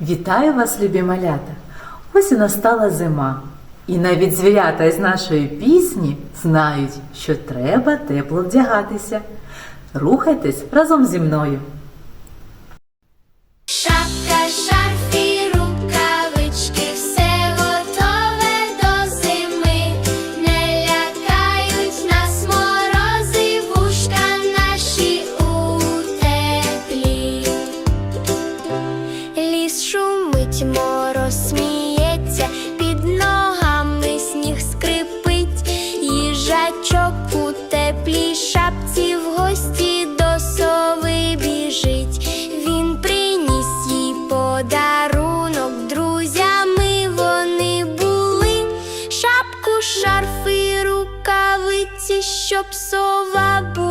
Вітаю вас, любі малята! Ось і настала зима. І навіть звірята із нашої пісні знають, що треба тепло вдягатися. Рухайтесь разом зі мною. летить, мороз сміється, під ногами сніг скрипить, їжачок у теплій шапці в гості до сови біжить. Він приніс їй подарунок друзями вони були, шапку, шарфи, рукавиці, щоб сова була.